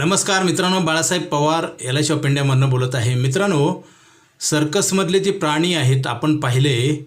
नमस्कार मित्रांनो Balasaheb Pawar L I of इंडियामधनं बोलत आहे. मित्रांनो सर्कसमधले जे प्राणी आहेत आपण पाहिले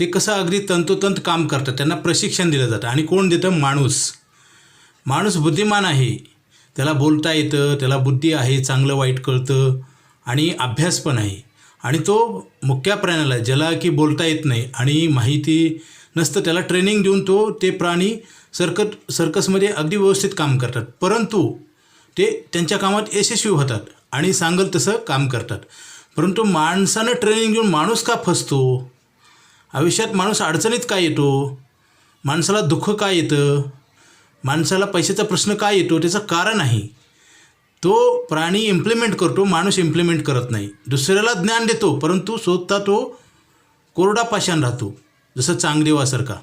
ते कसं अगदी तंतोतंत काम करतात त्यांना प्रशिक्षण दिलं जातं. आणि कोण देतं? माणूस. माणूस बुद्धिमान आहे. त्याला बोलता येतं त्याला बुद्धी आहे चांगलं वाईट कळतं आणि अभ्यास पण आहे. आणि तो मुख्या प्राण्याला ज्याला की बोलता येत नाही आणि माहिती नसतं त्याला ट्रेनिंग देऊन तो ते प्राणी सर्कस सर्कसमध्ये अगदी व्यवस्थित काम करतात. परंतु ते त्यांच्या कामात यशस्वी होतात आणि सांगल तसं काम करतात. परंतु माणसानं ट्रेनिंग देऊन माणूस का फसतो? आयुष्यात माणूस अडचणीत का येतो? माणसाला दुःख का येतं? माणसाला पैशाचा प्रश्न का येतो? त्याचं कारण आहे तो प्राणी इम्प्लिमेंट करतो माणूस इम्प्लिमेंट करत नाही. दुसऱ्याला ज्ञान देतो परंतु स्वतः तो कोरडा पाषाण राहतो जसं चांगदेवासारखा.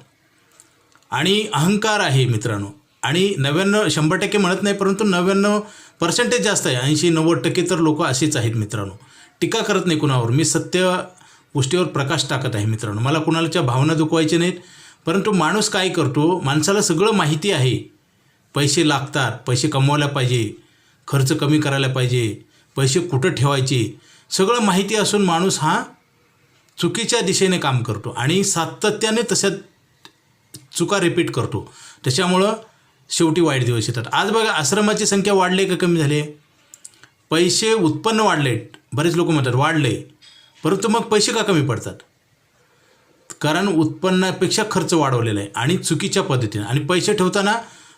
आणि अहंकार आहे मित्रांनो. आणि नव्याण्णव शंभर टक्के म्हणत नाही परंतु नव्याण्णव पर्सेंटेज जास्त आहे. ऐंशी नव्वद टक्के तर लोक असेच आहेत मित्रांनो. टीका करत नाही कुणावर. मी सत्य गोष्टीवर प्रकाश टाकत आहे मित्रांनो. मला कुणाच्या भावना दुखवायच्या नाहीत परंतु माणूस काय करतो? माणसाला सगळं माहिती आहे. पैसे लागतात. पैसे कमवायला पाहिजे. खर्च कमी करायला पाहिजे. पैसे कुठं ठेवायचे? सगळं माहिती असून माणूस हा चुकीच्या दिशेने काम करतो आणि सातत्याने तशा चुका रिपीट करतो. त्याच्यामुळं शेवटी वाईट दिवस येतात. आज बघा आश्रमाची संख्या वाढली का कमी झाली? पैसे उत्पन्न वाढले. बरेच लोक म्हणतात वाढले. परंतु मग पैसे का कमी पडतात? कारण उत्पन्नापेक्षा खर्च वाढवलेला आहे आणि चुकीच्या पद्धतीने. आणि पैसे ठेवताना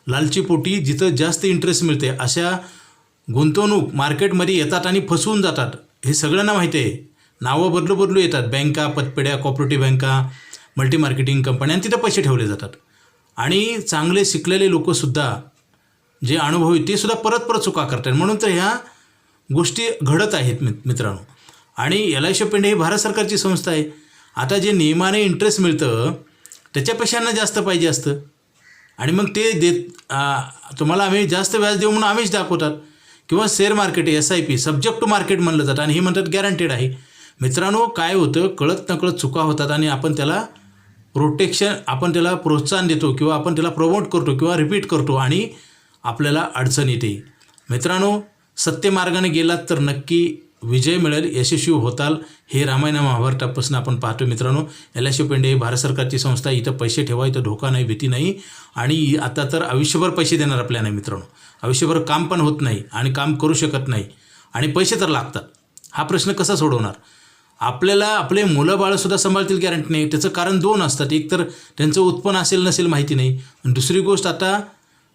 लालचीपोटी जिथं जास्त इंटरेस्ट मिळते अशा गुंतवणूक मार्केटमध्ये येतात आणि फसवून जातात. हे सगळ्यांना माहिती आहे. नावं बदलू बदलू येतात. बँका पतपेढ्या कॉपरेटिव्ह बँका मल्टी मार्केटिंग कंपन्या आणि तिथं पैसे ठेवले जातात. आणि चांगले शिकलेले लोकसुद्धा जे अनुभवी ते सुद्धा परत परत चुका करतात म्हणून तर ह्या गोष्टी घडत आहेत मित मित्रांनो. आणि एल आय पेंडे ही भारत सरकारची संस्था आहे. आता जे नियमाने इंटरेस्ट मिळतं त्याच्यापेक्षा यांना जास्त पाहिजे असतं. आणि मग ते देत तुम्हाला आम्ही जास्त व्याज देऊ म्हणून आम्हीच दाखवतात. किंवा share market S I P subject to market म्हणलं जातं. आणि हे म्हणतात गॅरंटेड आहे. मित्रांनो काय होतं कळत नकळत चुका होतात आणि आपण त्याला प्रोटेक्शन आपण त्याला प्रोत्साहन देतो किंवा आपण त्याला प्रमोट करतो किंवा रिपीट करतो आणि आपल्याला अडचण येते. मित्रांनो सत्य मार्गाने गेलात तर नक्की विजय मिळेल यशस्वी होताल हे रामायण महाभारतापासून आपण पाहतो मित्रांनो. एल आय पेंडे हे भारत सरकारची संस्था इथं पैसे ठेवा इथं धोका नाही भीती नाही. आणि आता तर आयुष्यभर पैसे देणार आपल्या नाही मित्रांनो. आयुष्यभर काम पण होत नाही आणि काम करू शकत नाही. आणि पैसे तर लागतात. हा प्रश्न कसा सोडवणार? आपल्याला आपले मुलं बाळंसुद्धा सांभाळतील गॅरंटी नाही. त्याचं कारण दोन असतात. एक तर त्यांचं उत्पन्न असेल नसेल माहिती नाही. आणि दुसरी गोष्ट आता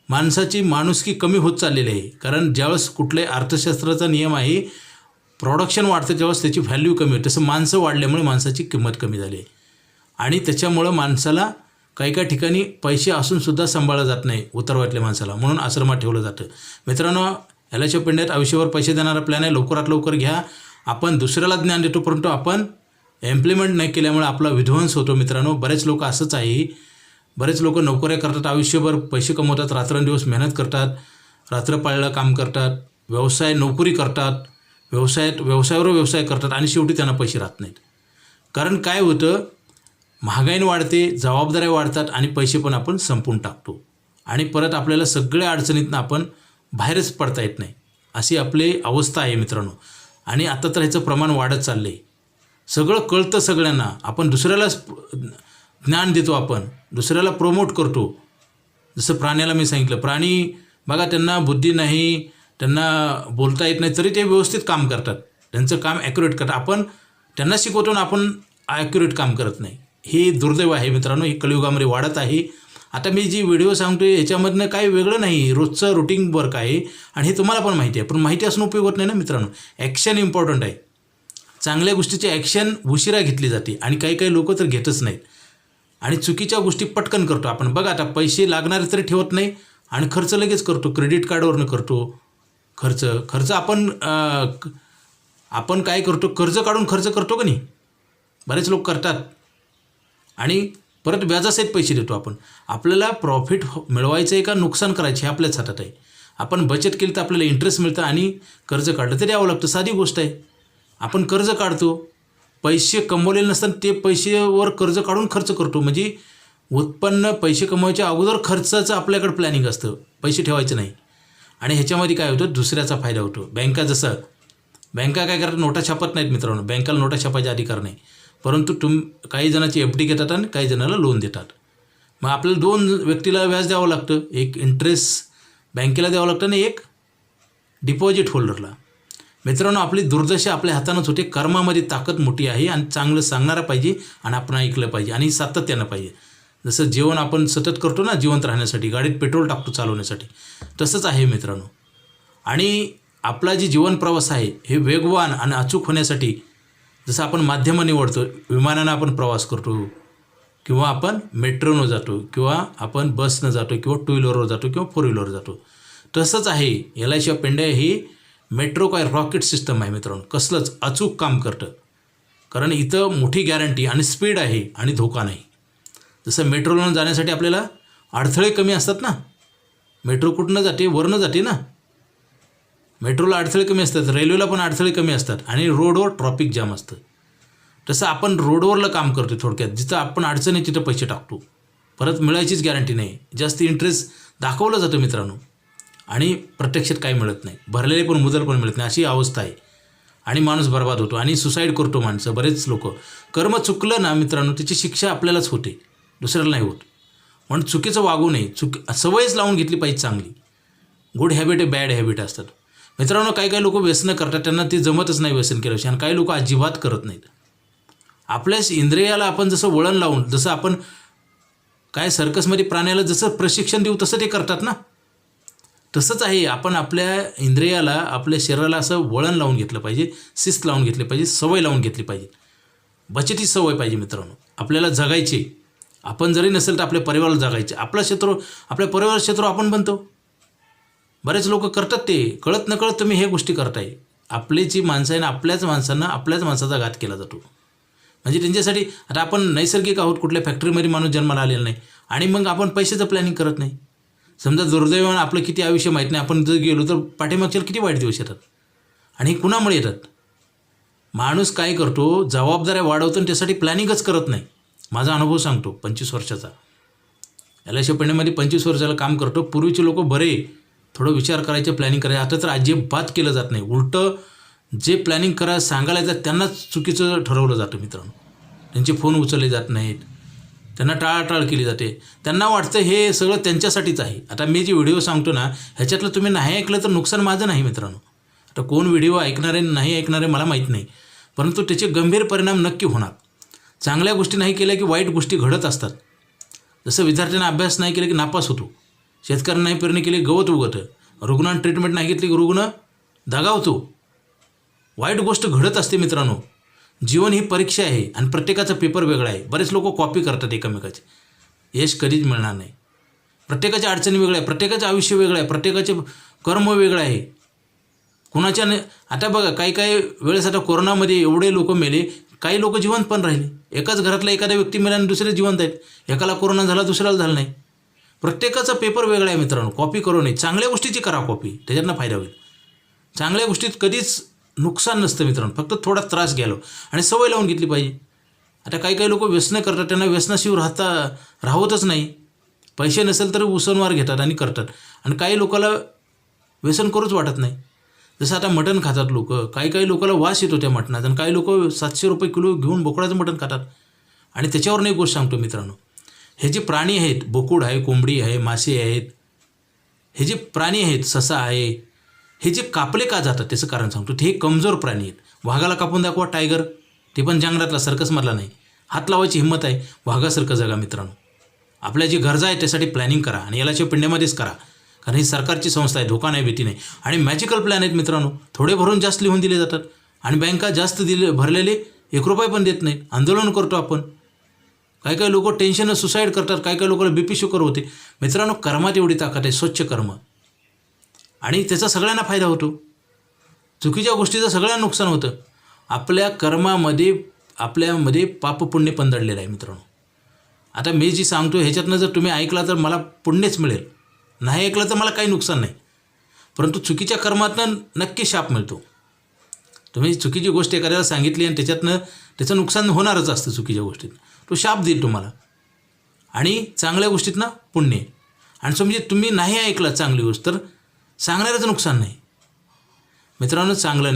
माणसाची माणुसकी कमी होत चाललेली आहे. कारण ज्यावेळेस कुठल्याही अर्थशास्त्राचा नियम आहे प्रोडक्शन वाढतं त्यावेळेस त्याची व्हॅल्यू कमी होते. तसं माणसं वाढल्यामुळे माणसाची किंमत कमी झाली आहे. आणि त्याच्यामुळं माणसाला काही काही ठिकाणी पैसे असूनसुद्धा सांभाळलं जात नाही उतरवाटल्या माणसाला. म्हणून आश्रमात ठेवलं जातं. मित्रांनो यालाच्या पिंड्यात आयुष्यभर पैसे देणारा प्लॅन आहे. लवकरात लवकर घ्या. आपण दुसऱ्याला ज्ञान देतो परंतु आपण इम्प्लिमेंट नाही केल्यामुळे आपला विध्वंस होतो मित्रांनो. बरेच लोक असंच आहे. बरेच लोक नोकऱ्या करतात आयुष्यभर पैसे कमवतात रात्रंदिवस मेहनत करतात रात्रपाळलं काम करतात व्यवसाय नोकरी करतात व्यवसायात व्यवसायावर व्यवसाय करतात आणि शेवटी त्यांना पैसे राहत नाहीत. कारण काय होतं? महागाईने वाढते जबाबदाऱ्या वाढतात आणि पैसे पण आपण संपून टाकतो. आणि परत आपल्याला सगळ्या अडचणीतनं आपण बाहेरच पडता येत नाही. अशी आपली अवस्था आहे मित्रांनो. आणि आता तर ह्याचं प्रमाण वाढत चाललं आहे सगळं कळतं सगळ्यांना. आपण दुसऱ्याला ज्ञान देतो आपण. दुसऱ्याला प्रमोट करतो. जसं प्राण्याला मी सांगितलं प्राणी बघा त्यांना बुद्धी नाही त्यांना बोलता येत नाही तरी ते व्यवस्थित काम करतात. त्यांचं काम ॲक्युरेट करतात. आपण त्यांना शिकवतो ना आपण ॲक्युरेट काम करत नाही. हे दुर्दैव आहे मित्रांनो. हे कलियुगामध्ये वाढत आहे. आता मी जी व्हिडिओ सांगतो याच्यामधनं काही वेगळं नाही. रोजचं रुटीन वर्क आहे आणि हे तुम्हाला पण माहिती आहे. पण माहिती असून उपयोग होत नाही ना मित्रांनो. ॲक्शन इम्पॉर्टंट आहे. चांगल्या गोष्टीची ॲक्शन उशिरा घेतली जाते आणि काही काही लोक तर घेतच नाहीत. आणि चुकीच्या गोष्टी पटकन करतो. आपण बघा आता पैसे लागणारे तरी ठेवत नाही आणि खर्च लगेच करतो. क्रेडिट कार्डवरनं करतो. खर्च खर्च आपण आपण काय करतो? कर्ज काढून खर्च करतो का नाही? बरेच लोक करतात. आणि परत व्याजासहित पैसे देतो आपण. आपल्याला प्रॉफिट हो, मिळवायचं आहे का नुकसान करायचे हे आपल्याच हातात आहे. आपण बचत केली तर आपल्याला इंटरेस्ट मिळतं आणि कर्ज काढलं तरी द्यावं लागतं. साधी गोष्ट आहे. आपण कर्ज काढतो पैसे कमवलेले नसताना ते पैसेवर कर्ज काढून खर्च करतो. म्हणजे उत्पन्न पैसे कमवायच्या अगोदर खर्चाचं आपल्याकडे प्लॅनिंग असतं. पैसे ठेवायचं नाही. आणि ह्याच्यामध्ये काय होतं? दुसऱ्याचा फायदा होतो. बँका जसं बँका काय करतात? नोटा छापत नाहीत मित्रांनो. बँकाला नोटा छापायचा अधिकार नाही. परंतु तुम काही जणाची एफ डी घेतात आणि काही जणाला लोन देतात. मग आपल्याला दोन व्यक्तीला व्याज द्यावं लागतं. एक इंटरेस्ट बँकेला द्यावं लागतं आणि एक डिपॉझिट होल्डरला मित्रांनो आपली दुर्दशा आपल्या हातानंच होते. कर्मामध्ये ताकद मोठी आहे आणि चांगलं सांगणारा पाहिजे आणि आपण ऐकलं पाहिजे आणि सातत्यानं पाहिजे. जसं जेवण आपण सतत करतो ना जिवंत राहण्यासाठी गाडीत पेट्रोल टाकतो चालवण्यासाठी. तसंच आहे मित्रांनो. आणि आपला जी जीवन प्रवास आहे हे वेगवान आणि अचूक होण्यासाठी जसं आपण माध्यमं निवडतो विमानानं आपण प्रवास करतो किंवा आपण मेट्रोनं जातो किंवा आपण बसनं जातो किंवा टू व्हीलरवर जातो किंवा फोर व्हीलरवर जातो. तसंच आहे एल आय शिवाय पेंड्या ही मेट्रो काय रॉकेट सिस्टम आहे मित्रांनो. कसलंच अचूक काम करतं. कारण इथं मोठी गॅरंटी आणि स्पीड आहे आणि धोका नाही. जसं मेट्रोनं जाण्यासाठी आपल्याला अडथळे कमी असतात ना. मेट्रो कुठनं जाते वरनं जाते ना. मेट्रोला अडथळे कमी असतात रेल्वेला पण अडथळे कमी असतात आणि रोडवर ट्रॉफिक जाम असतं. तसं आपण रोडवरलं काम करतो थोडक्यात जिथं आपण अडचण आहे तिथं पैसे टाकतो. परत मिळायचीच गॅरंटी नाही. जास्त इंटरेस्ट दाखवलं जातं मित्रांनो. आणि प्रत्यक्षात काही मिळत नाही. भरलेले पण मुदल पण मिळत नाही. अशी अवस्था आहे. आणि माणूस बर्बाद होतो आणि सुसाईड करतो माणसं बरेच लोक. कर्म चुकलं ना मित्रांनो त्याची शिक्षा आपल्यालाच होते. दुसऱ्याला नाही होत. म्हणून चुकीचं वागू नये. चुक सवयच लावून घेतली पाहिजे चांगली. गुड हॅबिट आहे बॅड हॅबिट असतात. मित्रांनो काही काही लोक व्यसनं करतात त्यांना ते जमतच नाही व्यसन केल्याविषयी आणि काही लोक अजिबात करत नाहीत. आपल्याच इंद्रियाला आपण जसं वळण लावून जसं आपण काय सर्कसमध्ये प्राण्याला जसं प्रशिक्षण देऊ तसं ते करतात ना? तसंच आहे आपण आपल्या इंद्रियाला आपल्या शरीराला असं वळण लावून घेतलं पाहिजे शिस्त लावून घेतली पाहिजे सवय लावून घेतली पाहिजे. बचती सवय पाहिजे मित्रांनो. आपल्याला जगायची. आपण जरी नसेल तर आपल्या परिवाराला जगायचे. आपला शत्रू आपल्या परिवार शत्रू आपण बनतो. बरेच लोक करतात ते. कळत नकळत तुम्ही हे गोष्टी करताय. आपली जी माणसं आहे ना आपल्याच माणसांना आपल्याच माणसाचा घात केला जातो. म्हणजे त्यांच्यासाठी आता आपण नैसर्गिक आहोत कुठल्या फॅक्टरीमध्ये माणूस जन्माला आलेला नाही. आणि मग आपण पैशाचं प्लॅनिंग करत नाही. समजा दुर्दैवानं आपलं किती आयुष्य माहीत नाही. आपण जर गेलो तर पाठीमागच्या किती वाईट दिवस येतात? आणि हे कुणामुळे येतात? माणूस काय करतो? जबाबदाऱ्या वाढवतो आणि त्यासाठी प्लॅनिंगच करत नाही. माझा अनुभव सांगतो पंचवीस वर्षाचा. एल आय पेंड्यामध्ये पंचवीस वर्षाला काम करतो. पूर्वीचे लोक बरे. थोडं विचार करायचे प्लॅनिंग करायचे. आता तर अजिबात केलं जात नाही. उलटं जे प्लॅनिंग करा सांगायला येतात त्यांनाच चुकीचं ठरवलं जातं मित्रांनो. त्यांचे फोन उचलले जात नाहीत. त्यांना टाळाटाळ केली जाते. त्यांना वाटतं हे सगळं त्यांच्यासाठीच आहे. आता मी जे व्हिडिओ सांगतो ना ह्याच्यातलं तुम्ही नाही ऐकलं तर नुकसान माझं नाही मित्रांनो. आता कोण व्हिडिओ ऐकणारे नाही ऐकणारे मला माहीत नाही. परंतु त्याचे गंभीर परिणाम नक्की होणार. चांगल्या गोष्टी नाही केल्या की वाईट गोष्टी घडत असतात. जसं विद्यार्थ्यांना अभ्यास नाही केला की नापास होतो. शेतकऱ्यांना नाही पेरणी केली गवत उगवतं. रुग्णांना ट्रीटमेंट नाही घेतली की रुग्ण दगावतो. वाईट गोष्ट घडत असते मित्रांनो. जीवन ही परीक्षा आहे आणि प्रत्येकाचा पेपर वेगळा आहे. बरेच लोक कॉपी करतात एकमेकाचे. यश कधीच मिळणार नाही. प्रत्येकाच्या अडचणी वेगळ्या आहे प्रत्येकाचं आयुष्य वेगळं आहे. प्रत्येकाचे कर्म वेगळं आहे. कुणाच्या आता बघा काही काही वेळेस आता कोरोनामध्ये एवढे लोक मेले काही लोक जिवंत पण राहिले. एकाच घरातला एखादा व्यक्ती मेला आणि दुसरे जिवंत आहेत. एकाला कोरोना झाला दुसऱ्याला झाला नाही. प्रत्येकाचा पेपर वेगळा आहे मित्रांनो. कॉपी करू नये. चांगल्या गोष्टीची करा कॉपी त्याच्यातनं फायदा होईल. चांगल्या गोष्टीत कधीच नुकसान नसतं मित्रांनो. फक्त थोडा त्रास घ्यालो आणि सवय लावून घेतली पाहिजे. आता काही काही लोक व्यसनं करतात. त्यांना व्यसनाशिवाय राहता राहतच नाही. पैसे नसेल तर उसनवार घेतात आणि करतात. आणि काही लोकाला व्यसन करूच वाटत नाही. जसं आता मटण खातात लोक. काही काही लोकाला वास येतो त्या मटणात. आणि काही लोक सातशे रुपये किलो घेऊन बोकडाचं मटण खातात. आणि त्याच्यावर नाही गोष्ट सांगतो मित्रांनो. हे जे प्राणी आहेत बोकूड आहे कोंबडी आहे मासे आहेत हे जे प्राणी आहेत ससा आहे हे जे कापले का जातात त्याचं कारण सांगतो. ते हे कमजोर प्राणी आहेत. वाघाला कापून दाखवा टायगर ते पण जंगलातला सर्कसमधला नाही. हात लावायची हिंमत आहे. वाघासारखं जगा मित्रांनो. आपल्या जी गरजा आहे त्यासाठी प्लॅनिंग करा आणि यालाच्या पिंड्यामध्येच करा. कारण ही सरकारची संस्था आहे धोका नाही भीती नाही. आणि मॅजिकल प्लॅन आहेत मित्रांनो. थोडे भरून जास्त लिहून दिले जातात. आणि बँका जास्त दिले भरलेले एक रुपये पण देत नाहीत. आंदोलन करतो आपण. काही काही लोक टेन्शननं सुसाईड करतात काही काही लोकांना बी पी शुगर होते. मित्रांनो कर्मात एवढी ताकद आहे स्वच्छ कर्म. आणि त्याचा सगळ्यांना फायदा होतो. चुकीच्या गोष्टीचं सगळ्यांना नुकसान होतं. आपल्या कर्मामध्ये आपल्यामध्ये पापपुण्य पण आहे मित्रांनो. आता मी जी सांगतो ह्याच्यातनं जर तुम्ही ऐकला तर मला पुण्यच मिळेल. नाही ऐकलं तर मला काही नुकसान नाही. परंतु चुकीच्या कर्मातनं नक्की शाप मिळतो. तुम्ही चुकीची गोष्ट एखाद्याला सांगितली आणि त्याच्यातनं त्याचं नुकसान होणारच असतं चुकीच्या गोष्टीत तो शाप देईल तुम्हाला. आणि चांगल्या गोष्टीतनं पुण्य आणि समजे म्हणजे तुम्ही नाही ऐकलं चांगली गोष्ट तर सांगणाऱ्याचं नुकसान नाही. मित्रांनो चांगलं नाही.